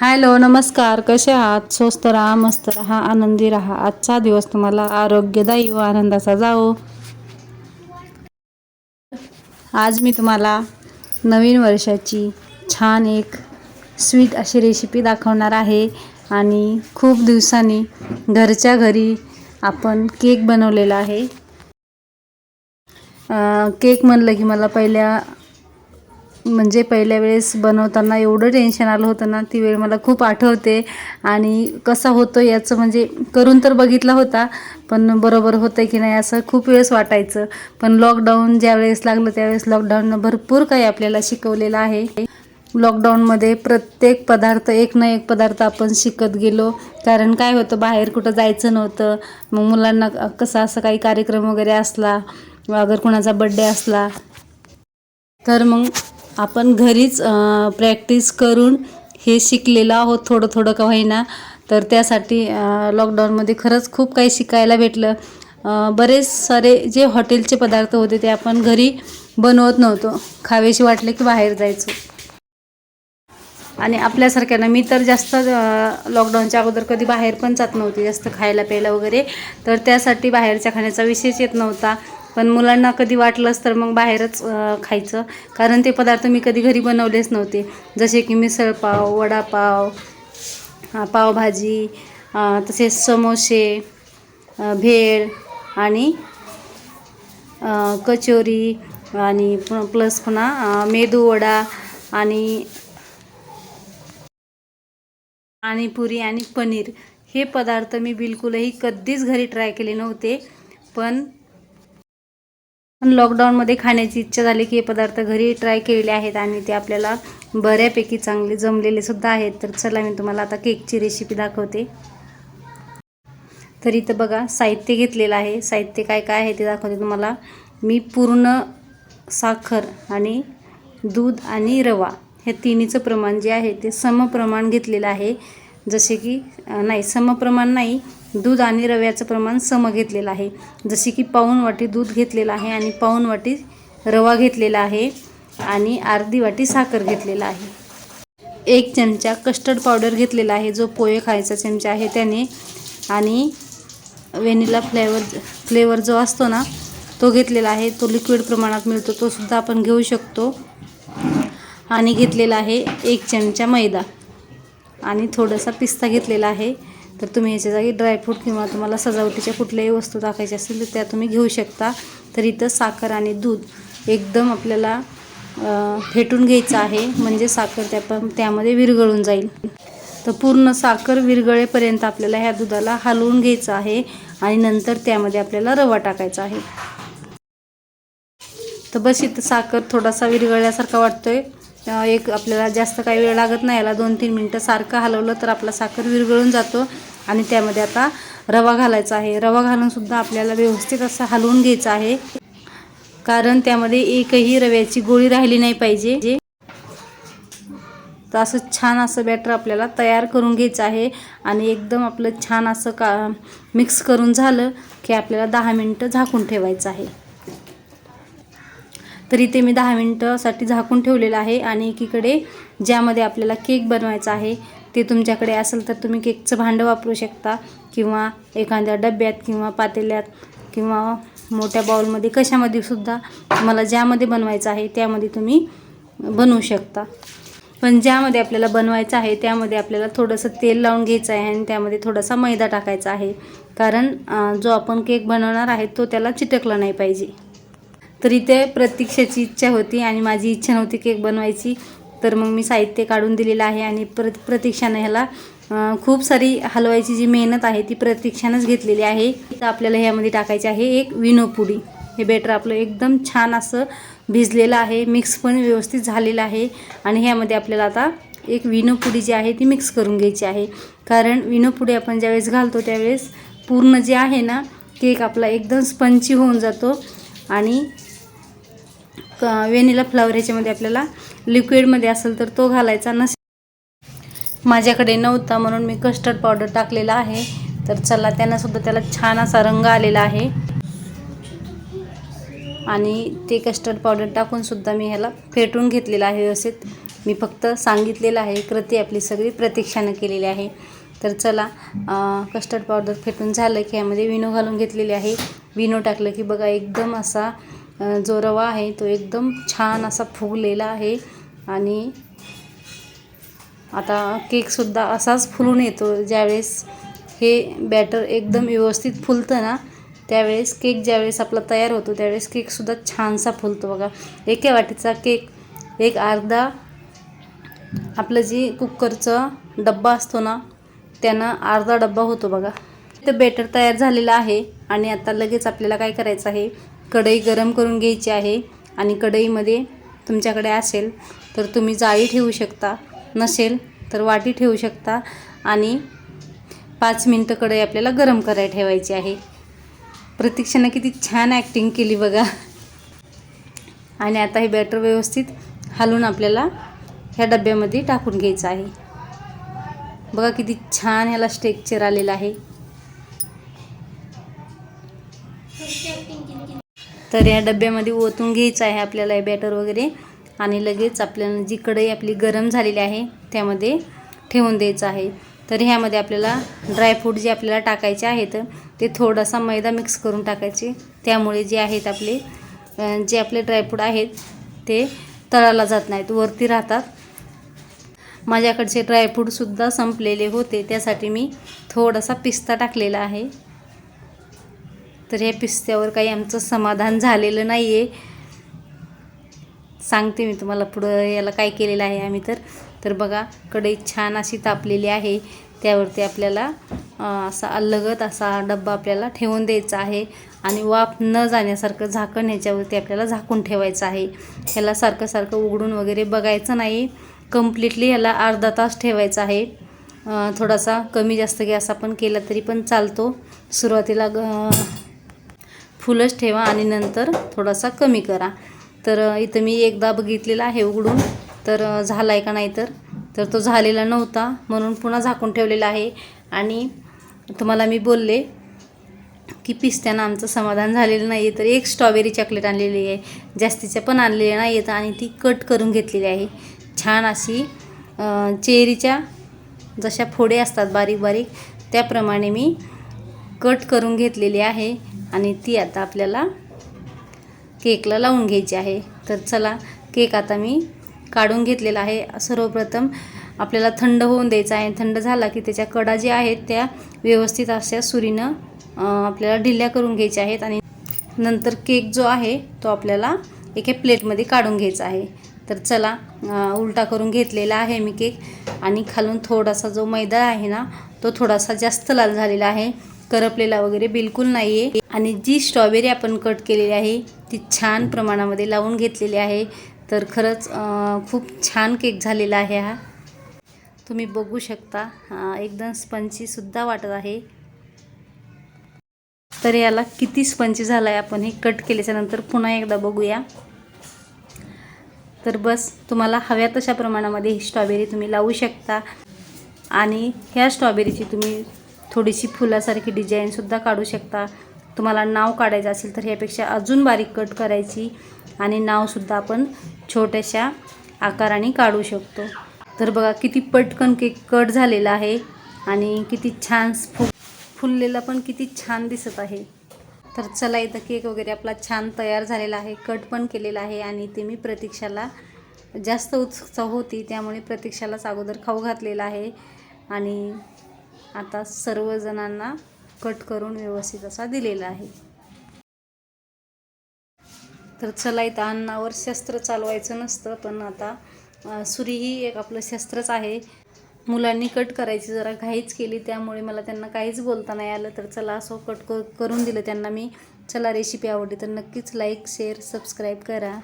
Hello नमस्कार. कसे आहात? स्वस्त राहा मस्त राहा आनंदी राहा. आजचा दिवस तुम्हाला आरोग्यदायी व आनंदाचा जाओ आज मी तुम्हाला नवीन वर्षाची छान एक स्वीट अशी रेसिपी दाखवणार आहे आणि खूप दिवसांनी घरच्या घरी आपण केक बनवलेला आहे. केक म्हणलं की मला पहिल्या म्हणजे पहिल्या वेळेस बनवताना एवढं टेन्शन आलं होतं ना ती वेळ मला खूप आठवते. आणि कसा होतो याचं म्हणजे करून तर बघितला होता पण बरोबर होतं की नाही असं खूप वेळेस वाटायचं. पण लॉकडाऊन ज्या वेळेस लागलं त्यावेळेस लॉकडाऊननं भरपूर काही आपल्याला शिकवलेलं आहे. लॉकडाऊनमध्ये प्रत्येक पदार्थ एक ना एक पदार्थ आपण शिकत गेलो. कारण काय होतं बाहेर कुठं जायचं नव्हतं. मग मुलांना कसं असं काही कार्यक्रम वगैरे असला अगर कुणाचा बड्डे असला तर मग आपण घरीच प्रॅक्टिस करून हे शिकलेलं आहोत थोडं थोडं का होईना. तर त्यासाठी लॉकडाऊनमध्ये खरंच खूप काही शिकायला भेटलं. बरेच सारे जे हॉटेलचे पदार्थ होते ते आपण घरी बनवत नव्हतो. खावेशी वाटले की बाहेर जायचो. आणि आपल्यासारख्यांना मी तर जास्त लॉकडाऊनच्या अगोदर कधी बाहेर पण जात नव्हती. जास्त खायला प्यायला वगैरे. तर त्यासाठी बाहेरच्या खाण्याचा विषयच येत नव्हता. पण मुलांना कधी वाटलंच तर मग बाहेरच खायचं. कारण ते पदार्थ मी कधी घरी बनवलेच नव्हते. जसे की मिसळपाव वडापाव पावभाजी तसेच समोसे भेळ आणि कचोरी आणि प्लस पुन्हा मेदूवडा आणि आणि पुरी आणि पनीर. हे पदार्थ मी बिलकुलही कधीच घरी ट्राय केले नव्हते. पण पण लॉकडाऊनमध्ये खाण्याची इच्छा झाली की हे पदार्थ घरी ट्राय केलेले आहेत आणि ते आपल्याला बऱ्यापैकी चांगले जमलेले सुद्धा आहेत. तर चला मी तुम्हाला आता केकची रेसिपी दाखवते. तर इथं बघा साहित्य घेतलेलं आहे. साहित्य काय काय आहे ते दाखवते तुम्हाला. मी पूर्ण साखर आणि दूध आणि रवा हे तिन्हीचं प्रमाण जे आहे ते समप्रमाण घेतलेलं आहे. जसे की नाही समप्रमाण नाही दूध आणि रव्याचं प्रमाण सम घेतलेलं आहे. जसे की पाऊण वाटी दूध घेतलेलं आहे आणि पाऊण वाटी रवा घेतलेला आहे आणि अर्धी वाटी साखर घेतलेला आहे. एक चमचा कस्टर्ड पावडर घेतलेला आहे जो पोहे खायचा चमचा आहे त्याने. आणि व्हॅनिला फ्लेवर फ्लेवर जो असतो ना तो घेतलेला आहे. तो लिक्विड प्रमाणात मिळतो तो सुद्धा आपण घेऊ शकतो. आणि घेतलेला आहे एक चमचा मैदा. आणि थोडासा पिस्ता घेतलेला आहे. तर तुम्ही याच्या जागी ड्रायफ्रूट किंवा तुम्हाला सजावटीच्या कुठल्याही वस्तू टाकायच्या असतील तर त्या तुम्ही घेऊ शकता. तर इथं साखर आणि दूध एकदम आपल्याला फेटून घ्यायचं आहे. म्हणजे साखर त्या पण त्यामध्ये विरघळून जाईल. तर पूर्ण साखर विरघळेपर्यंत आपल्याला ह्या दुधाला हलवून घ्यायचं आहे आणि नंतर त्यामध्ये आपल्याला रवा टाकायचा आहे. तर बस इथं साखर थोडासा विरघळल्यासारखा वाटतोय. एक आपल्याला जास्त काही वेळ लागत नाही. याला दोन तीन मिनटं सारखं हलवलं तर आपला साखर विरघळून जातो. आणि त्यामध्ये आता रवा घालायचा आहे. रवा घालूनसुद्धा आपल्याला व्यवस्थित असं हलवून घ्यायचं आहे. कारण त्यामध्ये एकही रव्याची गोळी राहिली नाही पाहिजे. तर असं छान असं बॅटर आपल्याला तयार करून घ्यायचं आहे. आणि एकदम आपलं छान असं का मिक्स करून झालं की आपल्याला दहा मिनटं झाकून ठेवायचं आहे. तरी ते मी दहा मिनटंसाठी झाकून ठेवलेलं आहे. आणि एकीकडे ज्यामध्ये आपल्याला केक बनवायचा आहे ते तुमच्याकडे असेल तर तुम्ही केकचं भांडं वापरू शकता किंवा एखाद्या डब्यात किंवा पातेल्यात किंवा मोठ्या बाऊलमध्ये कशामध्ये सुद्धा तुम्हाला ज्यामध्ये बनवायचं आहे त्यामध्ये तुम्ही बनवू शकता. पण ज्यामध्ये आपल्याला बनवायचं आहे त्यामध्ये आपल्याला थोडंसं तेल लावून घ्यायचं आहे आणि त्यामध्ये थोडासा मैदा टाकायचा आहे. कारण जो आपण केक बनवणार आहे तो त्याला चिटकला नाही पाहिजे. तर इथे प्रतीक्षाची इच्छा होती आणि माझी इच्छा नव्हती केक बनवायची. तर मग मी साहित्य काढून दिलेलं आहे आणि प्र प्रतीक्षानं ह्याला खूप सारी हलवायची जी मेहनत आहे ती प्रतीक्षानंच घेतलेली आहे. तर आपल्याला ह्यामध्ये टाकायचे आहे एक विनोपुडी हे बेटर आपलं एकदम छान असं भिजलेलं आहे मिक्स पण व्यवस्थित झालेलं आहे आणि ह्यामध्ये आपल्याला आता एक विनोपुडी जी आहे ती मिक्स करून घ्यायची आहे. कारण विनोपुडी आपण ज्यावेळेस घालतो त्यावेळेस पूर्ण जे आहे ना केक आपला एकदम स्पंची होऊन जातो आणि वेनिला फ्लावर ह्याच्यामध्ये आपल्याला लिक्विडमध्ये असेल तर तो घालायचा. नसेल माझ्याकडे नव्हता म्हणून मी कस्टर्ड पावडर टाकलेला आहे. तर चला त्यांनासुद्धा त्याला छान असा रंग आलेला आहे. आणि ते कस्टर्ड पावडर टाकूनसुद्धा मी ह्याला फेटून घेतलेलं आहे व्यवस्थित. मी फक्त सांगितलेलं आहे कृती आपली सगळी प्रतीक्षानं केलेली आहे. तर चला कस्टर्ड पावडर फेटून झालं की यामध्ये विनो घालून घेतलेली आहे. विनो टाकलं की बघा एकदम असा जो रवा आहे तो एकदम छान असा फुगलेला आहे आणि आता केकसुद्धा असाच फुलून येतो ज्यावेळेस हे बॅटर एकदम व्यवस्थित फुलतं ना त्यावेळेस केक ज्यावेळेस आपला तयार होतो त्यावेळेस केकसुद्धा छानसा फुलतो बघा. एका वाटीचा केक एक अर्धा आपलं जी कुकरचा डब्बा असतो ना त्यानं अर्धा डब्बा होतो बघा. तर बेटर तयार झालेला आहे आणि आता लगेच आपल्याला काय करायचं आहे कढई गरम करून घ्यायची आहे आणि कढईमध्ये तुमच्याकडे असेल तर तुम्ही जाळी ठेवू शकता नसेल तर वाटी ठेवू शकता आणि पाच मिनटं कढई आपल्याला गरम करायला ठेवायची आहे. प्रतीक्षानं किती छान ॲक्टिंग केली बघा. आणि आता हे बॅटर व्यवस्थित हलवून आपल्याला ह्या डब्यामध्ये टाकून घ्यायचं आहे. बघा किती छान ह्याला स्ट्रेक्चर आलेलं आहे. तर या डब्यामध्ये ओतून घ्यायचं आहे आपल्याला हे बॅटर वगैरे. आणि लगेच आपल्याला जी कढई आपली गरम झालेली आहे त्यामध्ये ठेवून द्यायचं आहे. तर ह्यामध्ये आपल्याला ड्रायफ्रूट जे आपल्याला टाकायचे आहेत ते थोडासा मैदा मिक्स करून टाकायचे. त्यामुळे जे आहेत आपले जे आपले ड्रायफ्रूट आहेत ते तळाला जात नाहीत वरती राहतात. माझ्याकडचे ड्रायफ्रूटसुद्धा संपलेले होते त्यासाठी मी थोडासा पिस्ता टाकलेला आहे. तर या पिस्त्यावर काही आमचं समाधान झालेलं नाही आहे सांगते मी तुम्हाला पुढं याला काय केलेलं आहे आम्ही तर. तर बघा कढई छान अशी तापलेली आहे. त्यावरती आपल्याला असा अलगत असा डब्बा आपल्याला ठेवून द्यायचा आहे. आणि वाफ न जाण्यासारखं झाकण ह्याच्यावरती आपल्याला झाकून ठेवायचं आहे. ह्याला सारखं सारखं उघडून वगैरे बघायचं नाही. कम्प्लिटली ह्याला अर्धा तास ठेवायचा आहे. थोडासा कमी जास्त गॅस आपण केला तरी पण चालतो. सुरुवातीला ग फुलच ठेवा आणि नंतर थोडासा कमी करा. तर इथं मी एकदा बघितलेला आहे उघडून. तर झाला आहे का नाही तर? तर तो झालेला नव्हता म्हणून पुन्हा झाकून ठेवलेला आहे. आणि तुम्हाला मी बोलले की पिस्त्यानं आमचं समाधान झालेलं नाही आहे तर एक स्ट्रॉबेरी चॉकलेट आणलेली आहे. जास्तीच्या पण आणलेल्या नाही आहेत आणि ती कट करून घेतलेली आहे. छान अशी चेरीच्या जशा फोडे असतात बारीक बारीक त्याप्रमाणे मी कट करून घेतलेली आहे. आणि ती आता आपल्याला केकला लावून घ्यायची आहे. तर चला केक आता मी काढून घेतलेला आहे. सर्वप्रथम आपल्याला थंड होऊन द्यायचा आहे. थंड झाला की त्याच्या कडा ज्या आहेत त्या व्यवस्थित अशा सुरीनं आपल्याला ढिल्या करून घ्यायच्या आहेत. आणि नंतर केक जो आहे तो आपल्याला एका प्लेटमध्ये काढून घ्यायचा आहे. तर चला उलटा करून घेतलेला आहे मी केक. आणि खालून थोडासा जो मैदा आहे ना तो थोडासा जास्त लाल झालेला आहे. करपलेला वगैरे बिलकुल नाही आहे आणि जी स्ट्रॉबेरी आपण कट केलेली आहे ती छान प्रमाणामध्ये लावून घेतलेली आहे. तर खरंच खूप छान केक झालेला आहे हा. तुम्ही बघू शकता एकदम स्पंचीसुद्धा वाटत आहे. तर याला किती स्पंची झाला आहे आपण हे कट केल्याच्यानंतर पुन्हा एकदा बघूया. तर बस तुम्हाला हव्या तशा प्रमाणामध्ये ही स्ट्रॉबेरी तुम्ही लावू शकता. आणि ह्या स्ट्रॉबेरीची तुम्ही थोडीशी फुलासारखी डिझाईनसुद्धा काढू शकता. तुम्हाला नाव काढायचं असेल तर ह्यापेक्षा अजून बारीक कट करायची आणि नावसुद्धा आपण छोट्याशा आकाराने काढू शकतो. तर बघा किती पटकन केक कट झालेला आहे आणि किती छान फु फुललेला पण किती छान दिसत आहे. तर चला इथं केक वगैरे आपला छान तयार झालेला आहे कट पण केलेला आहे आणि ते मी प्रतीक्षाला जास्त उत्सुकता होती त्यामुळे प्रतीक्षालाच अगोदर खाऊ घातलेला आहे. आणि आता सर्वजणांना कट करून व्यवस्थित असा दिलेला आहे. तर चला इथं अन्नावर शस्त्र चालवायचं नसतं पण आता सुरी ही एक आपलं शस्त्रच आहे. मुलांनी कट करायची जरा घाईच केली त्यामुळे मला त्यांना काहीच बोलता नाही आलं. तर चला असं कट क करून दिलं त्यांना मी. चला रेसिपी आवडली तर नक्कीच लाईक शेअर सबस्क्राईब करा.